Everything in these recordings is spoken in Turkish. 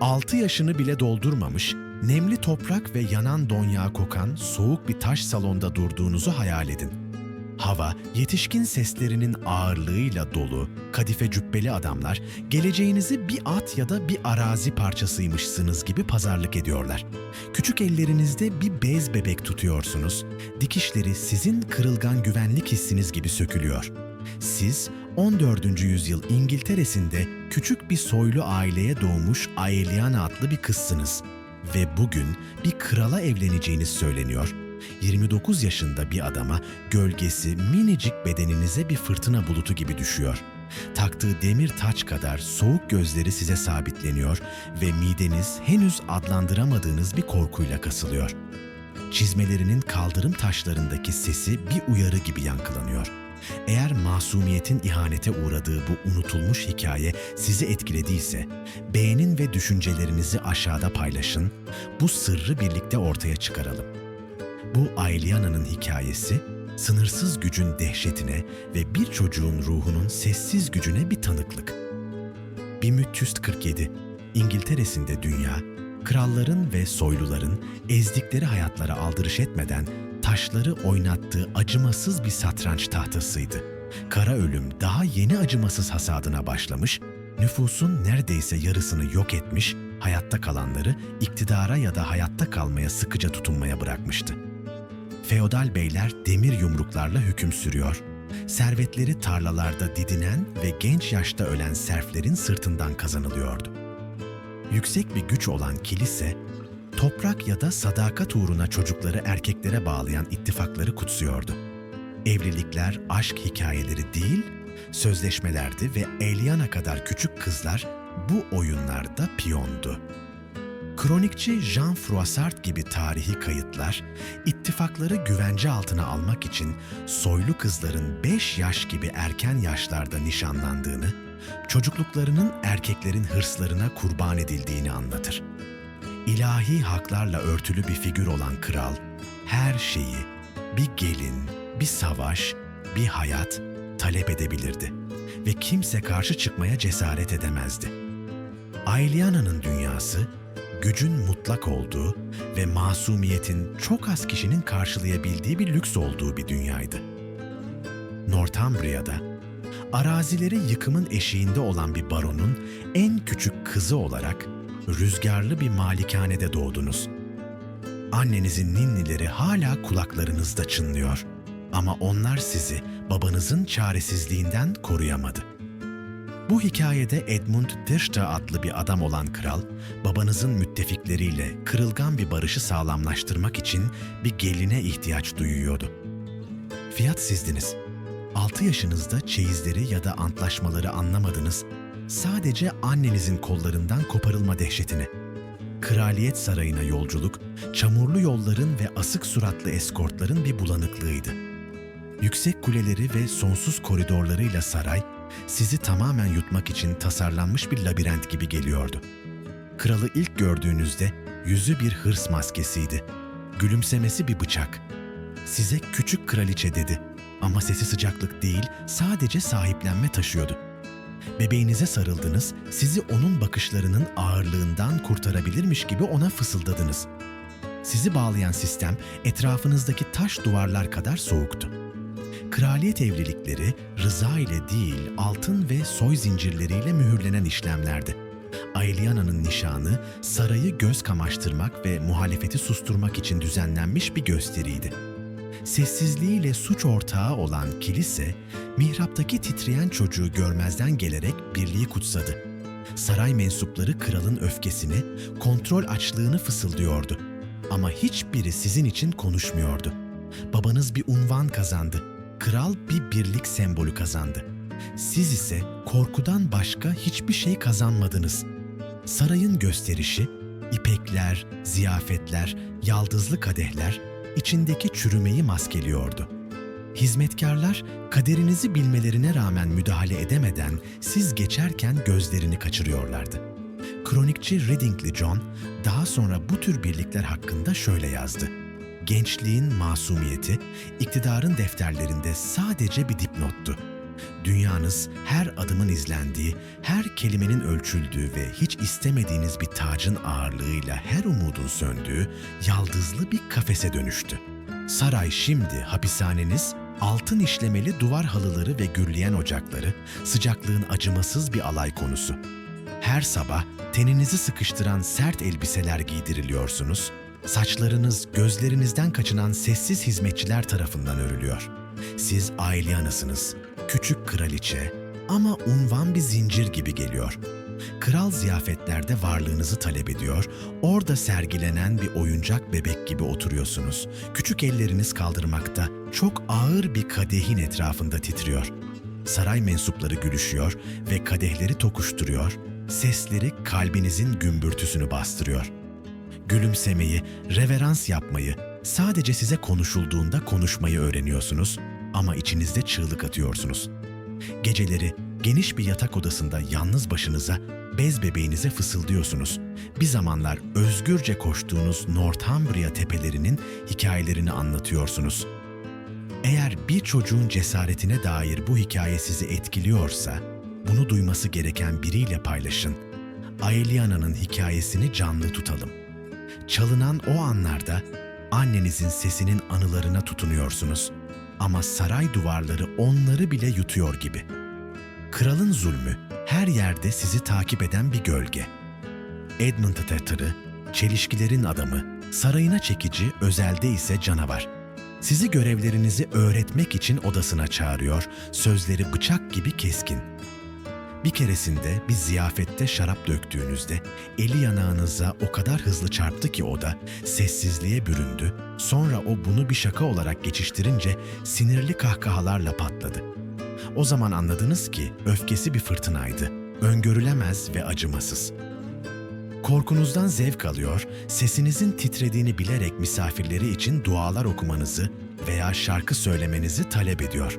6 yaşını bile doldurmamış, nemli toprak ve yanan don yağı kokan soğuk bir taş salonda durduğunuzu hayal edin. Hava, yetişkin seslerinin ağırlığıyla dolu, kadife cübbeli adamlar, geleceğinizi bir at ya da bir arazi parçasıymışsınız gibi pazarlık ediyorlar. Küçük ellerinizde bir bez bebek tutuyorsunuz, dikişleri sizin kırılgan güvenlik hissiniz gibi sökülüyor. Siz 14. yüzyıl İngiltere'sinde küçük bir soylu aileye doğmuş Aeliana adlı bir kızsınız ve bugün bir krala evleneceğiniz söyleniyor. 29 yaşında bir adama gölgesi minicik bedeninize bir fırtına bulutu gibi düşüyor. Taktığı demir taç kadar soğuk gözleri size sabitleniyor ve mideniz henüz adlandıramadığınız bir korkuyla kasılıyor. Çizmelerinin kaldırım taşlarındaki sesi bir uyarı gibi yankılanıyor. Eğer masumiyetin ihanete uğradığı bu unutulmuş hikaye sizi etkilediyse, beğenin ve düşüncelerinizi aşağıda paylaşın, bu sırrı birlikte ortaya çıkaralım. Bu Aeliana'nın hikayesi, sınırsız gücün dehşetine ve bir çocuğun ruhunun sessiz gücüne bir tanıklık. 1347, İngiltere'sinde dünya, kralların ve soyluların ezdikleri hayatlara aldırış etmeden taşları oynattığı acımasız bir satranç tahtasıydı. Kara ölüm daha yeni acımasız hasadına başlamış, nüfusun neredeyse yarısını yok etmiş, hayatta kalanları iktidara ya da hayatta kalmaya sıkıca tutunmaya bırakmıştı. Feodal beyler demir yumruklarla hüküm sürüyor. Servetleri tarlalarda didinen ve genç yaşta ölen serflerin sırtından kazanılıyordu. Yüksek bir güç olan kilise, toprak ya da sadakat uğruna çocukları erkeklere bağlayan ittifakları kutsuyordu. Evlilikler aşk hikayeleri değil, sözleşmelerdi ve Eliana kadar küçük kızlar bu oyunlarda piyondu. Kronikçi Jean Froissart gibi tarihi kayıtlar, ittifakları güvence altına almak için soylu kızların 5 yaş gibi erken yaşlarda nişanlandığını, çocukluklarının erkeklerin hırslarına kurban edildiğini anlatır. İlahi haklarla örtülü bir figür olan kral, her şeyi, bir gelin, bir savaş, bir hayat talep edebilirdi ve kimse karşı çıkmaya cesaret edemezdi. Aeliana'nın dünyası, gücün mutlak olduğu ve masumiyetin çok az kişinin karşılayabildiği bir lüks olduğu bir dünyaydı. Northumbria'da, arazileri yıkımın eşiğinde olan bir baronun en küçük kızı olarak rüzgarlı bir malikanede doğdunuz. Annenizin ninnileri hala kulaklarınızda çınlıyor ama onlar sizi babanızın çaresizliğinden koruyamadı. Bu hikayede Edmund Dirsta adlı bir adam olan kral, babanızın müttefikleriyle kırılgan bir barışı sağlamlaştırmak için bir geline ihtiyaç duyuyordu. Fiyat sizdiniz. 6 yaşınızda çeyizleri ya da antlaşmaları anlamadınız, sadece annenizin kollarından koparılma dehşetini. Kraliyet sarayına yolculuk, çamurlu yolların ve asık suratlı eskortların bir bulanıklığıydı. Yüksek kuleleri ve sonsuz koridorlarıyla saray, sizi tamamen yutmak için tasarlanmış bir labirent gibi geliyordu. Kralı ilk gördüğünüzde yüzü bir hırs maskesiydi. Gülümsemesi bir bıçak. Size küçük kraliçe dedi ama sesi sıcaklık değil, sadece sahiplenme taşıyordu. Bebeğinize sarıldınız, sizi onun bakışlarının ağırlığından kurtarabilirmiş gibi ona fısıldadınız. Sizi bağlayan sistem etrafınızdaki taş duvarlar kadar soğuktu. Kraliyet evlilikleri rıza ile değil altın ve soy zincirleriyle mühürlenen işlemlerdi. Aeliana'nın nişanı sarayı göz kamaştırmak ve muhalefeti susturmak için düzenlenmiş bir gösteriydi. Sessizliğiyle suç ortağı olan kilise, mihraptaki titreyen çocuğu görmezden gelerek birliği kutsadı. Saray mensupları kralın öfkesini, kontrol açlığını fısıldıyordu. Ama hiçbiri sizin için konuşmuyordu. Babanız bir unvan kazandı. Kral bir birlik sembolü kazandı. Siz ise korkudan başka hiçbir şey kazanmadınız. Sarayın gösterişi, ipekler, ziyafetler, yaldızlı kadehler içindeki çürümeyi maskeliyordu. Hizmetkarlar kaderinizi bilmelerine rağmen müdahale edemeden siz geçerken gözlerini kaçırıyorlardı. Kronikçi Readingli John daha sonra bu tür birlikler hakkında şöyle yazdı. Gençliğin masumiyeti iktidarın defterlerinde sadece bir dipnottu. Dünyanız her adımın izlendiği, her kelimenin ölçüldüğü ve hiç istemediğiniz bir tacın ağırlığıyla her umudun söndüğü yaldızlı bir kafese dönüştü. Saray şimdi hapishaneniz, altın işlemeli duvar halıları ve gürleyen ocakları, sıcaklığın acımasız bir alay konusu. Her sabah teninizi sıkıştıran sert elbiseler giydiriliyorsunuz, saçlarınız gözlerinizden kaçınan sessiz hizmetçiler tarafından örülüyor. Siz aileyanısınız, küçük kraliçe ama unvan bir zincir gibi geliyor. Kral ziyafetlerde varlığınızı talep ediyor, orada sergilenen bir oyuncak bebek gibi oturuyorsunuz. Küçük elleriniz kaldırmakta, çok ağır bir kadehin etrafında titriyor. Saray mensupları gülüşüyor ve kadehleri tokuşturuyor, sesleri kalbinizin gümbürtüsünü bastırıyor. Gülümsemeyi, reverans yapmayı, sadece size konuşulduğunda konuşmayı öğreniyorsunuz ama içinizde çığlık atıyorsunuz. Geceleri geniş bir yatak odasında yalnız başınıza bez bebeğinize fısıldıyorsunuz. Bir zamanlar özgürce koştuğunuz Northumbria tepelerinin hikayelerini anlatıyorsunuz. Eğer bir çocuğun cesaretine dair bu hikaye sizi etkiliyorsa, bunu duyması gereken biriyle paylaşın. Aeliana'nın hikayesini canlı tutalım. Çalınan o anlarda annenizin sesinin anılarına tutunuyorsunuz. Ama saray duvarları onları bile yutuyor gibi. Kralın zulmü her yerde sizi takip eden bir gölge. Edmund Tetter'ı, çelişkilerin adamı, sarayına çekici, özelde ise canavar. Sizi görevlerinizi öğretmek için odasına çağırıyor, sözleri bıçak gibi keskin. Bir keresinde bir ziyafette şarap döktüğünüzde eli yanağınıza o kadar hızlı çarptı ki o da sessizliğe büründü. Sonra o bunu bir şaka olarak geçiştirince sinirli kahkahalarla patladı. O zaman anladınız ki öfkesi bir fırtınaydı. Öngörülemez ve acımasız. Korkunuzdan zevk alıyor, sesinizin titrediğini bilerek misafirleri için dualar okumanızı veya şarkı söylemenizi talep ediyor.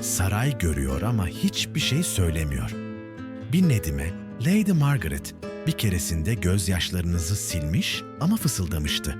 Saray görüyor ama hiçbir şey söylemiyor. Bir Nedim'e Lady Margaret bir keresinde gözyaşlarınızı silmiş ama fısıldamıştı.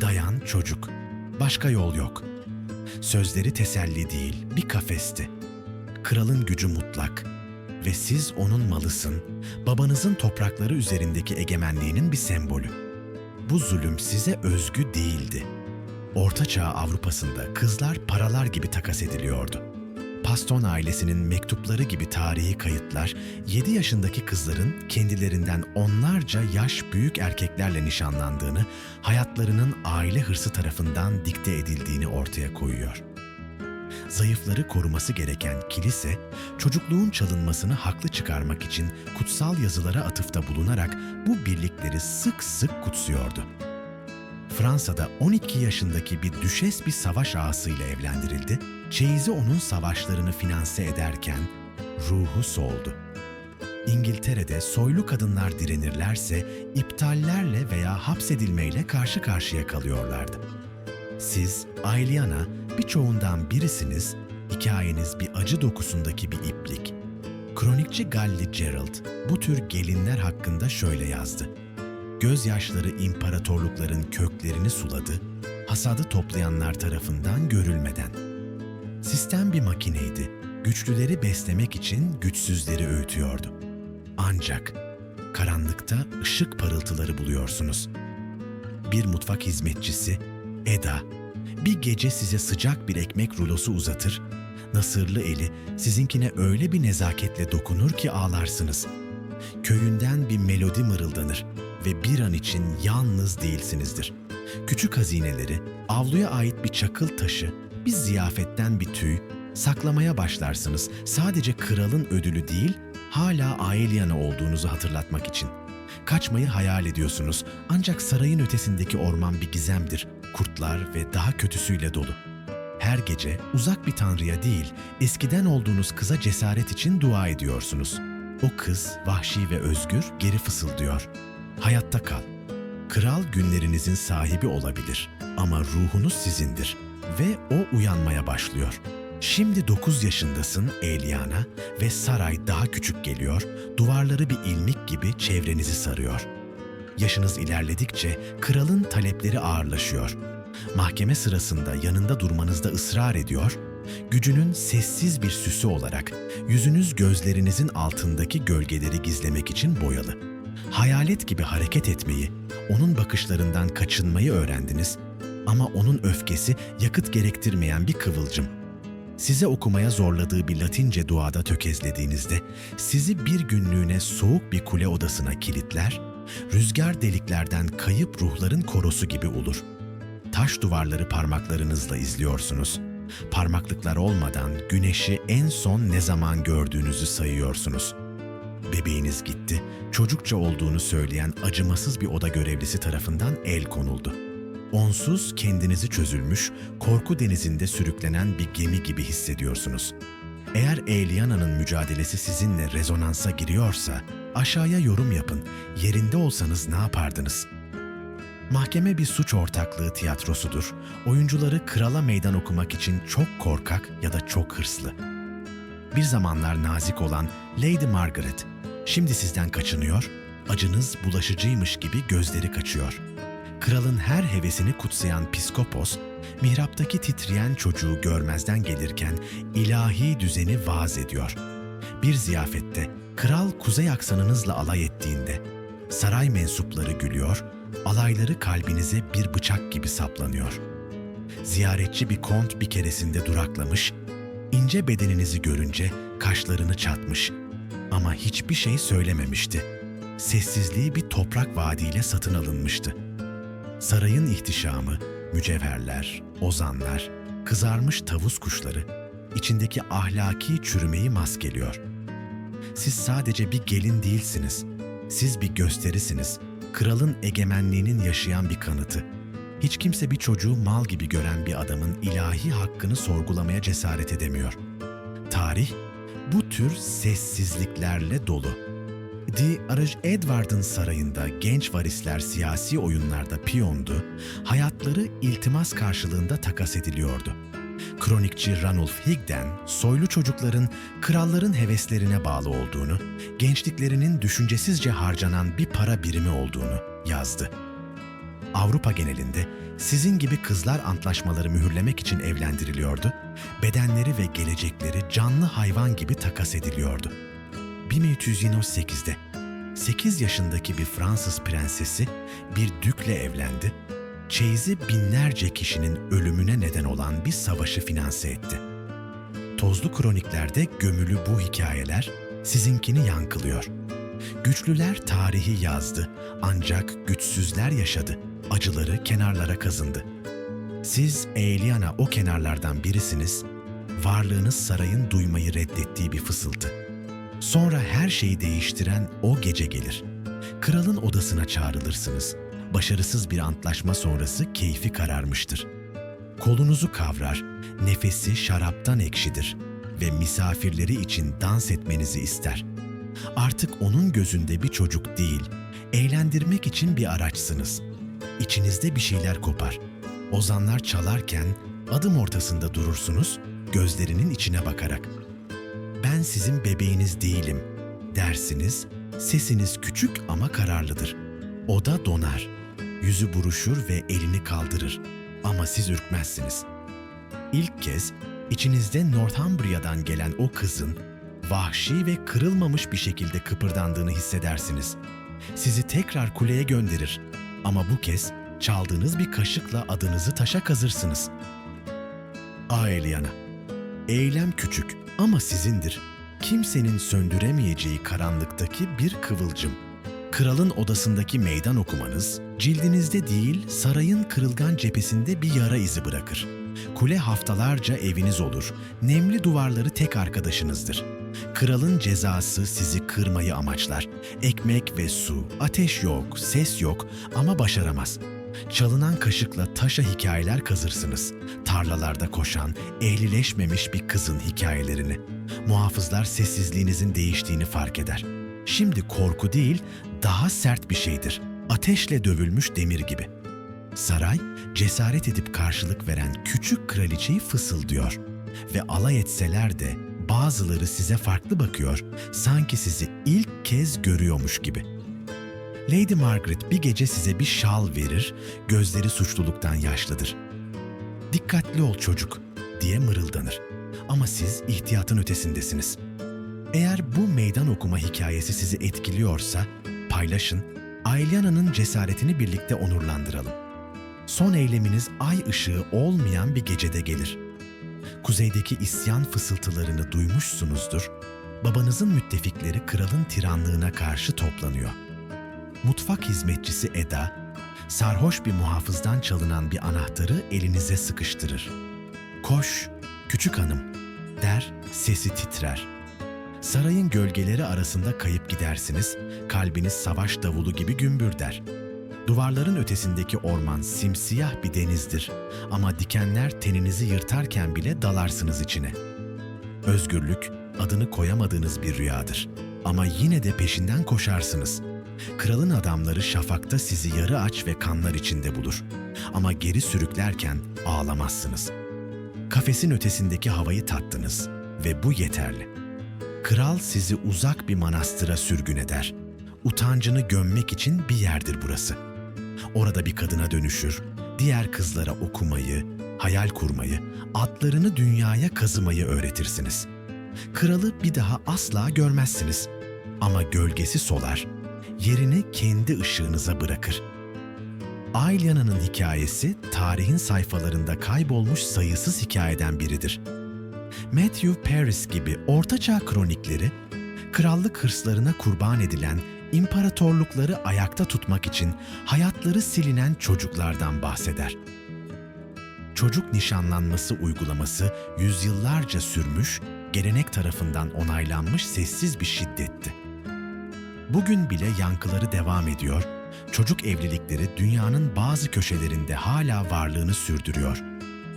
Dayan çocuk, başka yol yok. Sözleri teselli değil, bir kafesti. Kralın gücü mutlak ve siz onun malısın, babanızın toprakları üzerindeki egemenliğinin bir sembolü. Bu zulüm size özgü değildi. Ortaçağ Avrupa'sında kızlar paralar gibi takas ediliyordu. Paston ailesinin mektupları gibi tarihi kayıtlar 7 yaşındaki kızların kendilerinden onlarca yaş büyük erkeklerle nişanlandığını, hayatlarının aile hırsı tarafından dikte edildiğini ortaya koyuyor. Zayıfları koruması gereken kilise, çocukluğun çalınmasını haklı çıkarmak için kutsal yazılara atıfta bulunarak bu birlikleri sık sık kutsuyordu. Fransa'da 12 yaşındaki bir düşes bir savaş ağasıyla evlendirildi. Çeyizi onun savaşlarını finanse ederken ruhu soldu. İngiltere'de soylu kadınlar direnirlerse iptallerle veya hapsedilmeyle karşı karşıya kalıyorlardı. Siz Ailiana birçoğundan birisiniz, hikayeniz bir acı dokusundaki bir iplik. Kronikçi Galli Gerald bu tür gelinler hakkında şöyle yazdı. Gözyaşları imparatorlukların köklerini suladı, hasadı toplayanlar tarafından görülmeden. Sistem bir makineydi, güçlüleri beslemek için güçsüzleri öğütüyordu. Ancak karanlıkta ışık parıltıları buluyorsunuz. Bir mutfak hizmetçisi, Eda, bir gece size sıcak bir ekmek rulosu uzatır, nasırlı eli sizinkine öyle bir nezaketle dokunur ki ağlarsınız. Köyünden bir melodi mırıldanır ve bir an için yalnız değilsinizdir. Küçük hazineleri, avluya ait bir çakıl taşı, bir ziyafetten bir tüy, saklamaya başlarsınız sadece kralın ödülü değil, hala Aeliana olduğunuzu hatırlatmak için. Kaçmayı hayal ediyorsunuz ancak sarayın ötesindeki orman bir gizemdir, kurtlar ve daha kötüsüyle dolu. Her gece uzak bir tanrıya değil, eskiden olduğunuz kıza cesaret için dua ediyorsunuz. O kız vahşi ve özgür geri fısıldıyor. Hayatta kal. Kral günlerinizin sahibi olabilir ama ruhunuz sizindir ve o uyanmaya başlıyor. Şimdi 9 yaşındasın Eliana ve saray daha küçük geliyor, duvarları bir ilmik gibi çevrenizi sarıyor. Yaşınız ilerledikçe kralın talepleri ağırlaşıyor. Mahkeme sırasında yanında durmanızda ısrar ediyor Gücünün sessiz bir süsü olarak yüzünüz gözlerinizin altındaki gölgeleri gizlemek için boyalı. Hayalet gibi hareket etmeyi, onun bakışlarından kaçınmayı öğrendiniz ama onun öfkesi yakıt gerektirmeyen bir kıvılcım. Size okumaya zorladığı bir Latince duada tökezlediğinizde sizi bir günlüğüne soğuk bir kule odasına kilitler, rüzgar deliklerden kayıp ruhların korosu gibi olur. Taş duvarları parmaklarınızla izliyorsunuz. Parmaklıklar olmadan güneşi en son ne zaman gördüğünüzü sayıyorsunuz. Bebeğiniz gitti, çocukça olduğunu söyleyen acımasız bir oda görevlisi tarafından el konuldu. Onsuz kendinizi çözülmüş, korku denizinde sürüklenen bir gemi gibi hissediyorsunuz. Eğer Eliana'nın mücadelesi sizinle rezonansa giriyorsa, aşağıya yorum yapın. Yerinde olsanız ne yapardınız? Mahkeme bir suç ortaklığı tiyatrosudur. Oyuncuları krala meydan okumak için çok korkak ya da çok hırslı. Bir zamanlar nazik olan Lady Margaret, şimdi sizden kaçınıyor, acınız bulaşıcıymış gibi gözleri kaçıyor. Kralın her hevesini kutsayan Piskopos, mihraptaki titreyen çocuğu görmezden gelirken ilahi düzeni vaaz ediyor. Bir ziyafette kral kuzey aksanınızla alay ettiğinde saray mensupları gülüyor, alayları kalbinize bir bıçak gibi saplanıyor. Ziyaretçi bir kont bir keresinde duraklamış, ince bedeninizi görünce kaşlarını çatmış ama hiçbir şey söylememişti. Sessizliği bir toprak vaadiyle satın alınmıştı. Sarayın ihtişamı, mücevherler, ozanlar, kızarmış tavus kuşları, içindeki ahlaki çürümeyi maskeliyor. Siz sadece bir gelin değilsiniz. Siz bir gösterisiniz. Kralın egemenliğinin yaşayan bir kanıtı. Hiç kimse bir çocuğu mal gibi gören bir adamın ilahi hakkını sorgulamaya cesaret edemiyor. Tarih bu tür sessizliklerle dolu. Di Araj Edward'ın sarayında genç varisler siyasi oyunlarda piyondu, hayatları iltimas karşılığında takas ediliyordu. Kronikçi Ranulf Higden, soylu çocukların kralların heveslerine bağlı olduğunu, gençliklerinin düşüncesizce harcanan bir para birimi olduğunu yazdı. Avrupa genelinde sizin gibi kızlar antlaşmaları mühürlemek için evlendiriliyordu, bedenleri ve gelecekleri canlı hayvan gibi takas ediliyordu. 1328'de 8 yaşındaki bir Fransız prensesi bir dükle evlendi, çeyizi binlerce kişinin ölümüne neden olan bir savaşı finanse etti. Tozlu kroniklerde gömülü bu hikayeler sizinkini yankılıyor. Güçlüler tarihi yazdı ancak güçsüzler yaşadı. Acıları kenarlara kazındı. Siz Eeliana o kenarlardan birisiniz. Varlığınız sarayın duymayı reddettiği bir fısıltı. Sonra her şeyi değiştiren o gece gelir. Kralın odasına çağrılırsınız. Başarısız bir antlaşma sonrası keyfi kararmıştır. Kolunuzu kavrar, nefesi şaraptan ekşidir ve misafirleri için dans etmenizi ister. Artık onun gözünde bir çocuk değil, eğlendirmek için bir araçsınız. İçinizde bir şeyler kopar. Ozanlar çalarken adım ortasında durursunuz, gözlerinin içine bakarak ben sizin bebeğiniz değilim dersiniz, sesiniz küçük ama kararlıdır. O da donar, yüzü buruşur ve elini kaldırır ama siz ürkmezsiniz. İlk kez içinizde Northumbria'dan gelen o kızın vahşi ve kırılmamış bir şekilde kıpırdandığını hissedersiniz. Sizi tekrar kuleye gönderir ama bu kez çaldığınız bir kaşıkla adınızı taşa kazırsınız. Aeliana Eylem küçük ama sizindir. Kimsenin söndüremeyeceği karanlıktaki bir kıvılcım. Kralın odasındaki meydan okumanız, cildinizde değil sarayın kırılgan cephesinde bir yara izi bırakır. Kule haftalarca eviniz olur, nemli duvarları tek arkadaşınızdır. Kralın cezası sizi kırmayı amaçlar. Ekmek ve su, ateş yok, ses yok ama başaramaz. Çalınan kaşıkla taşa hikayeler kazırsınız. Tarlalarda koşan, ehlileşmemiş bir kızın hikayelerini. Muhafızlar sessizliğinizin değiştiğini fark eder. Şimdi korku değil, daha sert bir şeydir. Ateşle dövülmüş demir gibi. Saray, cesaret edip karşılık veren küçük kraliçeyi fısıldıyor. Ve alay etseler de bazıları size farklı bakıyor, sanki sizi ilk kez görüyormuş gibi. Lady Margaret bir gece size bir şal verir, gözleri suçluluktan yaşlıdır. Dikkatli ol çocuk diye mırıldanır. Ama siz ihtiyatın ötesindesiniz. Eğer bu meydan okuma hikayesi sizi etkiliyorsa paylaşın, Ailyana'nın cesaretini birlikte onurlandıralım. Son eyleminiz ay ışığı olmayan bir gecede gelir. Kuzeydeki isyan fısıltılarını duymuşsunuzdur. Babanızın müttefikleri kralın tiranlığına karşı toplanıyor. Mutfak hizmetçisi Eda, sarhoş bir muhafızdan çalınan bir anahtarı elinize sıkıştırır. Koş, küçük hanım, der, sesi titrer. Sarayın gölgeleri arasında kayıp gidersiniz, kalbiniz savaş davulu gibi gümbür der. Duvarların ötesindeki orman simsiyah bir denizdir ama dikenler teninizi yırtarken bile dalarsınız içine. Özgürlük adını koyamadığınız bir rüyadır ama yine de peşinden koşarsınız. Kralın adamları şafakta sizi yarı aç ve kanlar içinde bulur. Ama geri sürüklerken ağlamazsınız. Kafesin ötesindeki havayı tattınız ve bu yeterli. Kral sizi uzak bir manastıra sürgün eder. Utancını gömmek için bir yerdir burası. Orada bir kadına dönüşür, diğer kızlara okumayı, hayal kurmayı, atlarını dünyaya kazımayı öğretirsiniz. Kralı bir daha asla görmezsiniz. Ama gölgesi solar, yerini kendi ışığınıza bırakır. Ailya'nın hikayesi tarihin sayfalarında kaybolmuş sayısız hikayeden biridir. Matthew Paris gibi ortaçağ kronikleri, krallık hırslarına kurban edilen imparatorlukları ayakta tutmak için hayatları silinen çocuklardan bahseder. Çocuk nişanlanması uygulaması yüzyıllarca sürmüş, gelenek tarafından onaylanmış sessiz bir şiddetti. Bugün bile yankıları devam ediyor, çocuk evlilikleri dünyanın bazı köşelerinde hala varlığını sürdürüyor.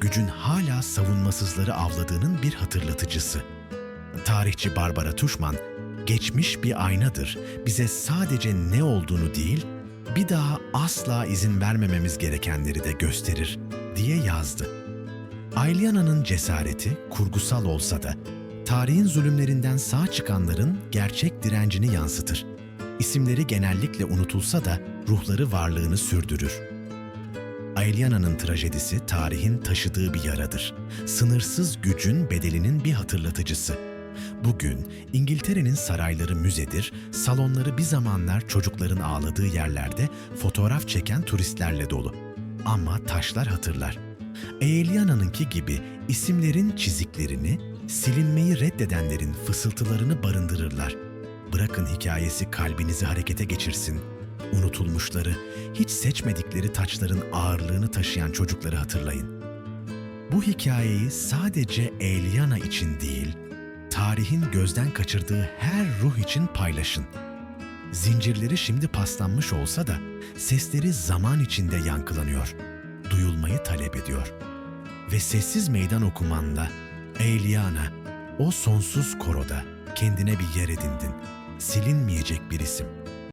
Gücün hala savunmasızları avladığının bir hatırlatıcısı. Tarihçi Barbara Tuchman, geçmiş bir aynadır, bize sadece ne olduğunu değil, bir daha asla izin vermememiz gerekenleri de gösterir, diye yazdı. Ailyana'nın cesareti kurgusal olsa da, tarihin zulümlerinden sağ çıkanların gerçek direncini yansıtır. İsimleri genellikle unutulsa da ruhları varlığını sürdürür. Aelyana'nın trajedisi tarihin taşıdığı bir yaradır. Sınırsız gücün bedelinin bir hatırlatıcısı. Bugün İngiltere'nin sarayları müzedir, salonları bir zamanlar çocukların ağladığı yerlerde fotoğraf çeken turistlerle dolu. Ama taşlar hatırlar. Aelyana'nınki gibi isimlerin çiziklerini, silinmeyi reddedenlerin fısıltılarını barındırırlar. Bırakın hikayesi kalbinizi harekete geçirsin. Unutulmuşları, hiç seçmedikleri taçların ağırlığını taşıyan çocukları hatırlayın. Bu hikayeyi sadece Elyana için değil, tarihin gözden kaçırdığı her ruh için paylaşın. Zincirleri şimdi paslanmış olsa da sesleri zaman içinde yankılanıyor, duyulmayı talep ediyor. Ve sessiz meydan okumanla Elyana, o sonsuz koroda kendine bir yer edindin, silinmeyecek bir isim.''